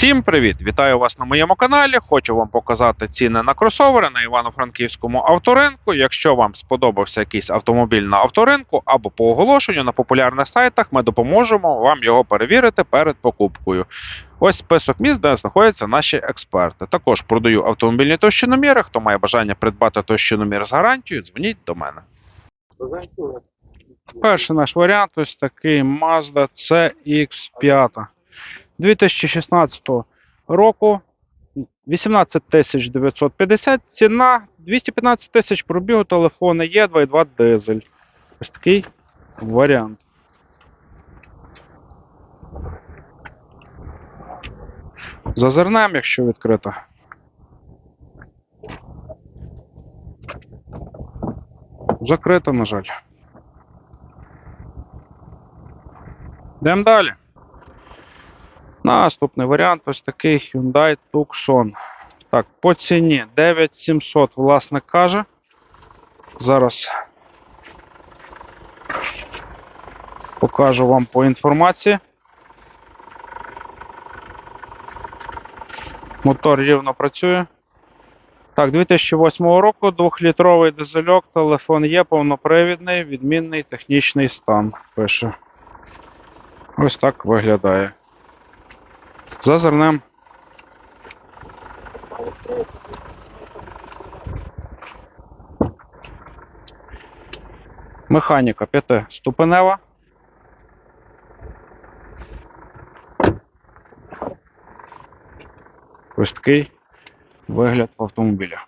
Всім привіт! Вітаю вас на моєму каналі. Хочу вам показати ціни на кросовери на Івано-Франківському авторинку. Якщо вам сподобався якийсь автомобіль на авторинку або по оголошенню на популярних сайтах, ми допоможемо вам його перевірити перед покупкою. Ось список міст, де знаходяться наші експерти. Також продаю автомобільні товщиноміри. Хто має бажання придбати товщиномір з гарантією, дзвоніть до мене. Перший наш варіант ось такий Mazda CX5. 2016 року 18 950 ціна, 215 тисяч пробігу телефону є 2.2 дизель. Ось такий варіант. Зазирнемо, якщо відкрито. Закрито, на жаль. Йдемо далі. Наступний варіант ось такий Hyundai Tucson. Так, по ціні 9700 власник каже. Зараз покажу вам по інформації. Мотор рівно працює. Так, 2008 року 2-літровий дизельок, телефон є, повнопривідний, відмінний технічний стан. Пише. Ось так виглядає. Зазирнем. Механіка п'ятиступенева. Ось такий вигляд автомобіля.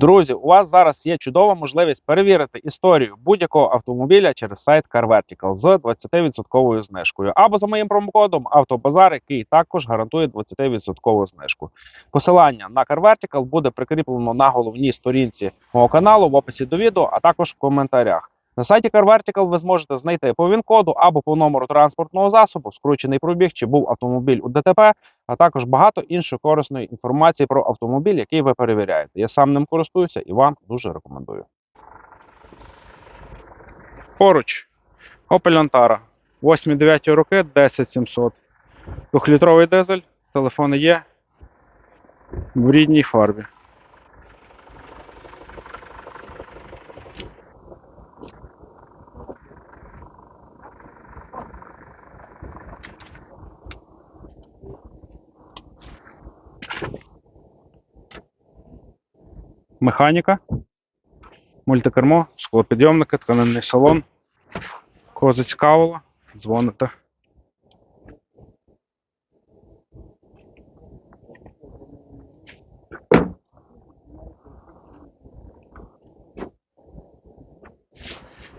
Друзі, у вас зараз є чудова можливість перевірити історію будь-якого автомобіля через сайт CarVertical з 20% знижкою. Або за моїм промокодом Автобазар, який також гарантує 20% знижку. Посилання на CarVertical буде прикріплено на головній сторінці мого каналу в описі до відео, а також в коментарях. На сайті Car Vertical ви зможете знайти по ВІН-коду або по номеру транспортного засобу, скручений пробіг, чи був автомобіль у ДТП, а також багато іншої корисної інформації про автомобіль, який ви перевіряєте. Я сам ним користуюся і вам дуже рекомендую. Поруч Opel Antara. 8-9 роки, 10700. Двохлітровий дизель, телефони є в рідній фарбі. Механіка, мультикермо, склопідйомники, тканинний салон. Кого зацікавило, дзвоните.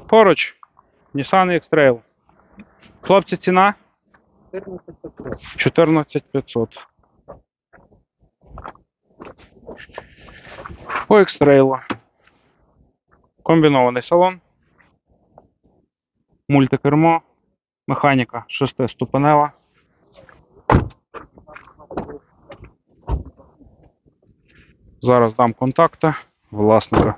Поруч Nissan X-Trail. Хлопці, ціна 14500. По X-Trail. Комбінований салон. Мультикермо. Механіка шестиступенева. Зараз дам контакти власника.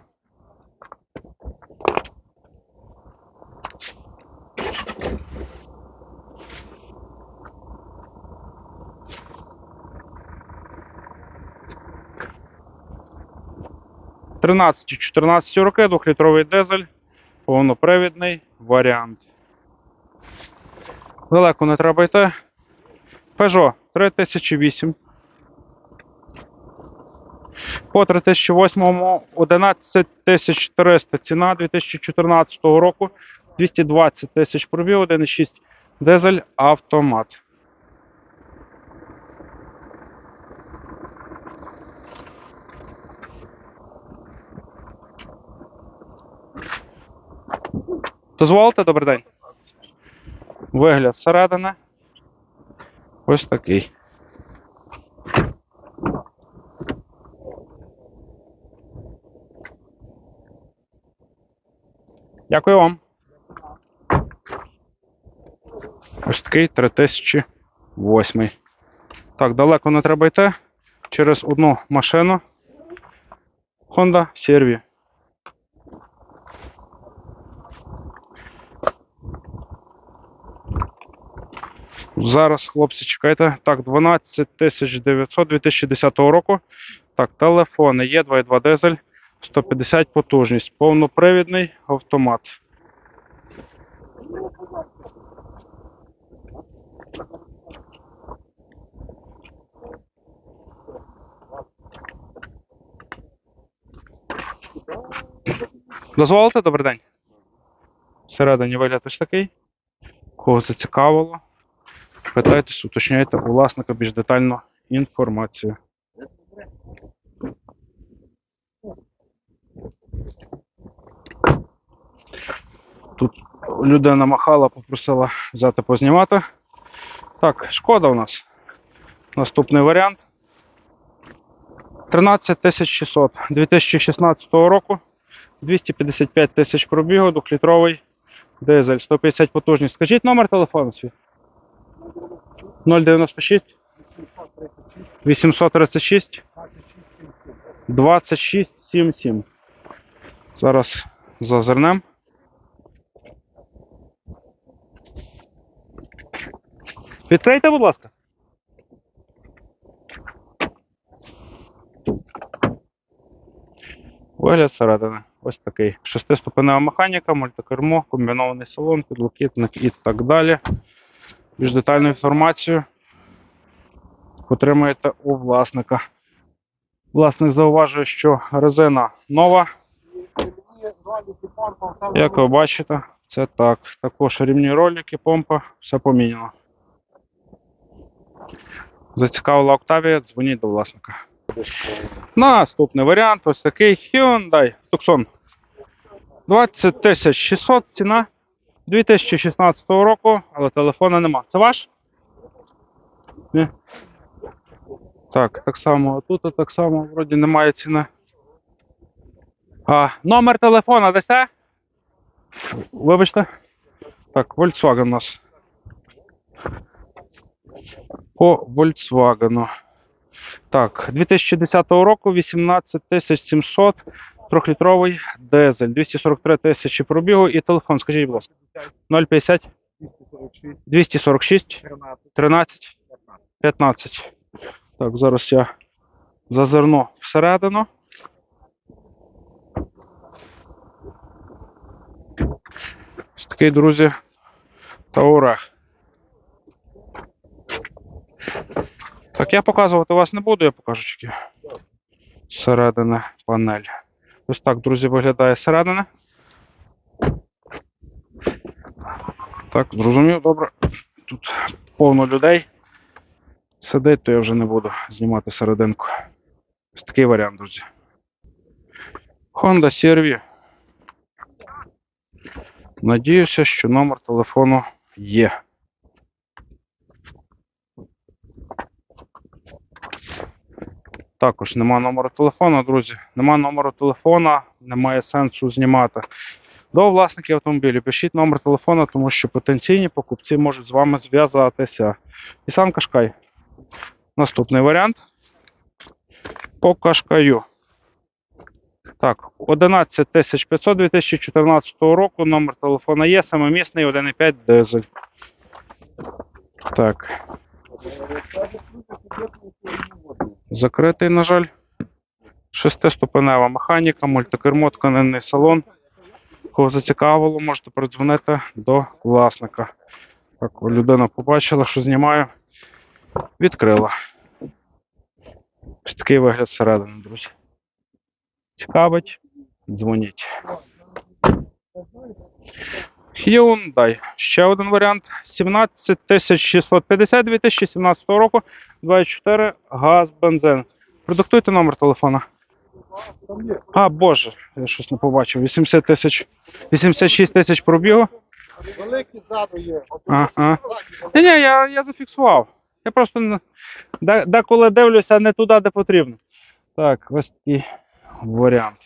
Тринадцяті 14 роки, двохлітровий дизель, повнопривідний варіант. Далеко не треба йти. Peugeot 3008. По 3008 11300 ціна 2014 року. 220 тисяч пробіг, 1,6 дизель автомат. Дозволите, добрий день. Вигляд зсередини. Ось такий. Дякую вам. Ось такий 3008. Так, далеко не треба йти. Через одну машину. Honda CR-V. Зараз, хлопці, чекайте. Так, 12 900 2010 року. Так, телефони є 2.2 дизель, 150 потужність, повнопривідний автомат. Дозволите, добрий день. Всередині вигляд ось такий. Кого зацікавило, питайтесь, уточняйте у власника більш детальну інформацію. Тут людина махала, попросила взяти познімати. Так, шкода у нас. Наступний варіант. 13600 2016 року. 255 тисяч пробігу, 2-літровий дизель, 150 потужність. Скажіть номер телефону свій. 096 836 2677. Зараз зазирнем. Відкрийте, будь ласка. Вигляд середини. Ось такий. Шестиступенева механіка, мультикермо, комбінований салон, підлокітник і так далі. Більш детальну інформацію отримаєте у власника. Власник зауважує, що резина нова. Як ви бачите, це так. Також рівні ролики, помпа, все поміняно. Зацікавила Октавія, дзвоніть до власника. Наступний варіант ось такий Hyundai Tucson. 20 600 ціна 2016 року, але телефона нема. Це ваш? Ні. Так, так само тут так само, вроді немає ціни. А, номер телефона дасте? Вибачте. Так, Volkswagen у нас. По Volkswagen. Так, 2010 року 18 700, трьохлітровий дизель, 243 тисячі пробігу і телефон, скажіть, будь ласка. 050 246 13 15. Так, зараз я зазирну всередину. Ось такий, друзі, Таурах. Так, я показувати вас не буду, я покажу тільки зсередини панель. Ось так, друзі, виглядає зсередини. Так, зрозумів, добре. Тут повно людей сидить, то я вже не буду знімати серединку. Ось такий варіант, друзі. Honda CR-V. Надіюся, що номер телефону є. Також нема номеру телефону, друзі. Нема номеру телефона, немає сенсу знімати. До власників автомобілів пишіть номер телефона, тому що потенційні покупці можуть з вами зв'язатися. Ісан Кашкай. Наступний варіант. По Кашкаю. Так, 11 500 2014 року. Номер телефона є, самомісний 1,5 дизель. Так. Закритий, на жаль. Шестиступенева механіка, мультикермо, тканинний салон. Кого зацікавило, можете передзвонити до власника. Так, людина побачила, що знімаю. Відкрила. Ось такий вигляд всередини, друзі. Цікавить, дзвоніть. Hyundai. Ще один варіант. 17 650 2017 року. 24 газ, бензин. Продиктуйте номер телефона. А, боже, я щось не побачив. 80 тисяч. 86 тисяч пробігу. Великий ззаду є. Ні, ні, я, я зафіксував. Я просто деколи дивлюся не туди, де потрібно. Так, ось такий варіант.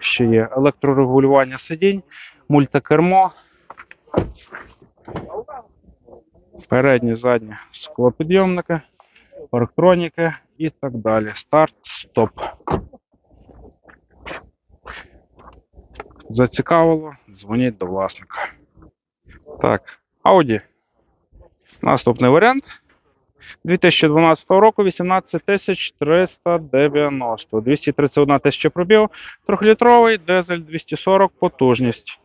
Ще є електрорегулювання сидінь, мультикермо. Передні, задні склопідйомники, парктроніки і так далі. Старт, стоп. Зацікавило, дзвоніть до власника. Так, Audi. Наступний варіант. 2012 року 18 390. 231 тисяча пробіг. Трьохлітровий дизель 240 потужність.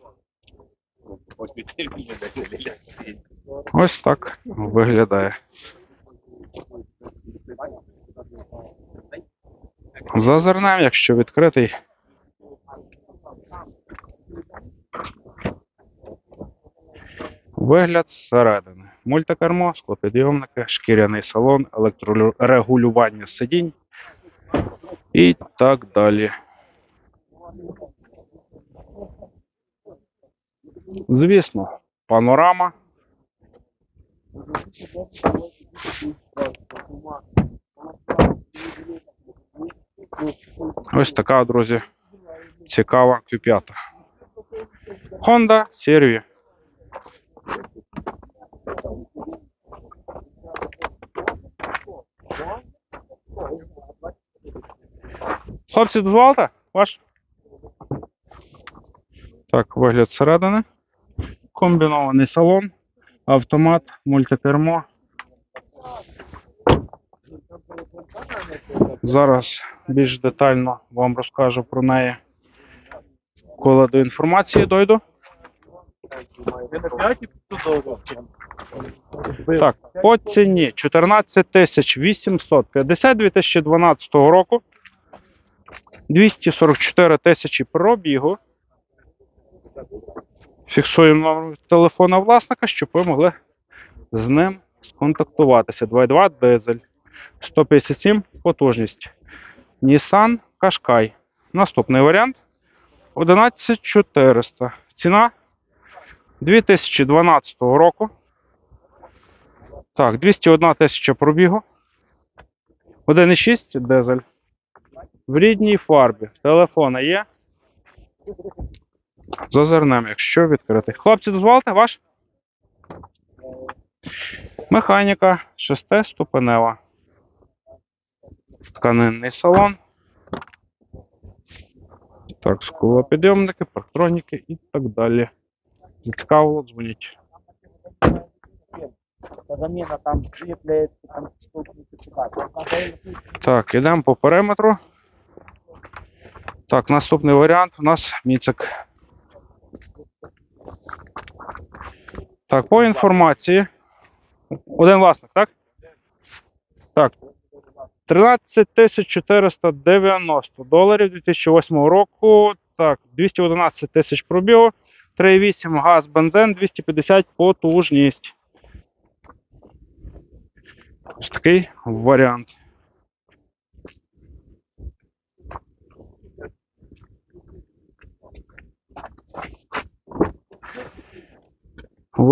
Ось так виглядає. Зазирнем, якщо відкритий. Вигляд зсередини. Мультикермо, склопідйомники, шкіряний салон, електрорегулювання сидінь і так далі. Звісно, панорама. Ось така, друзі, цікава Q5. Honda CR-V. Хлопці, дозволите? Ваш? Так, вигляд зсередини. Комбінований салон, автомат, мультикермо. Зараз більш детально вам розкажу про неї, коли до інформації дойду. Так, по ціні 14 850 2012 року. 244 тисячі пробігу. Фіксуємо номер телефона власника, щоб ви могли з ним сконтактуватися. 2.2 дизель. 157 потужність. Nissan Qashqai. Наступний варіант 11400. Ціна 2012 року. Так, 201 тисяча пробігу. 1,6 дизель. В рідній фарбі. Телефона є. Зазирнемо, якщо відкритий. Хлопці, дозволите ваш? Механіка шестиступенева. Тканинний салон. Так, склопідйомники, парктроніки і так далі. Зацікавило, дзвоніть. там там Так, ідемо по периметру. Так, наступний варіант у нас міцик. Так, по інформації. Один власник, так? Так. 13 490 доларів 2008 року. Так, 211 тисяч пробігу. 3,8 газ, бензин, 250 потужність. Ось такий варіант.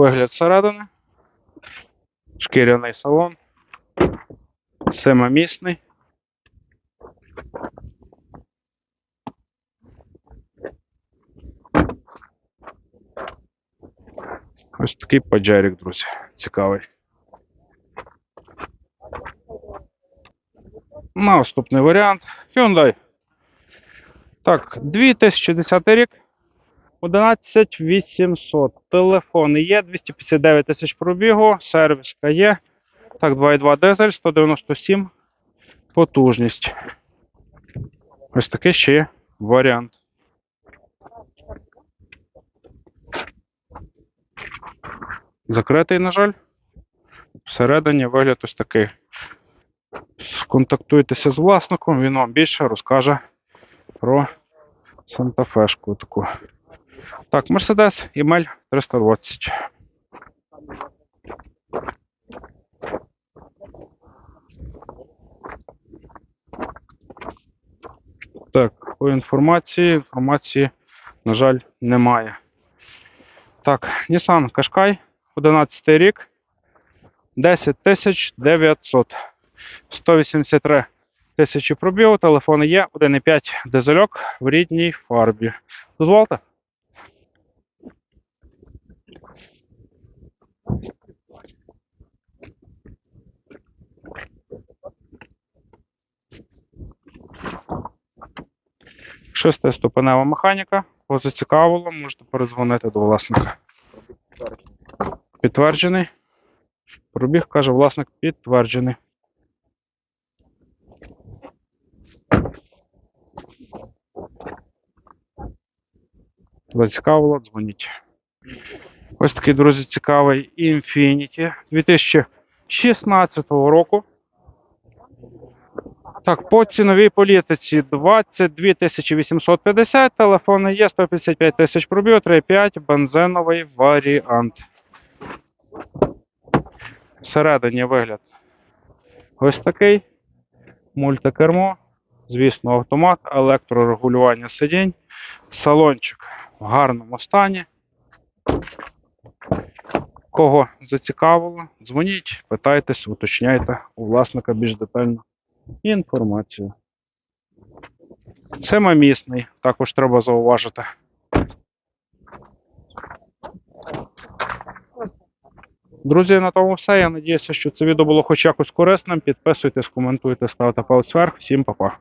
Вигляд зсередини. Шкіряний салон. Семимісний. Ось такий паджерік, друзі. Цікавий. Наступний варіант. Hyundai. Так, 2010 рік. 11800. Телефон є, 259 тисяч пробігу, сервіска є. Так, 2.2 дизель, 197 потужність. Ось такий ще є варіант. Закритий, на жаль. Всередині вигляд ось такий. Сконтактуйтеся з власником, він вам більше розкаже про Санта-Фешку таку. Так, Mercedes Email 320. Так, по інформації. Інформації, на жаль, немає. Так, Nissan Qashqai, 11 рік. 10 900. 183 тисячі пробігу, телефони є, 1,5 дизельок в рідній фарбі. Дозвольте? Шестиступенева механіка. Кого зацікавило, можете перезвонити до власника. Підтверджений. Пробіг, каже, власник підтверджений. Зацікавило, дзвоніть. Ось такий, друзі, цікавий Infiniti 2016 року. Так, по ціновій політиці 22 850, телефони є 155 тисяч пробіг, 3,5, бензиновий варіант. Всередині вигляд ось такий. Мультикермо, звісно, автомат, електрорегулювання сидінь, салончик в гарному стані. Кого зацікавило, дзвоніть, питайтесь, уточняйте у власника більш детально інформацію. Це Семимісний, також треба зауважити. Друзі, на тому все. Я надіюся, що це відео було хоч якось корисним. Підписуйтесь, коментуйте, ставте палець вверх. Всім па-па.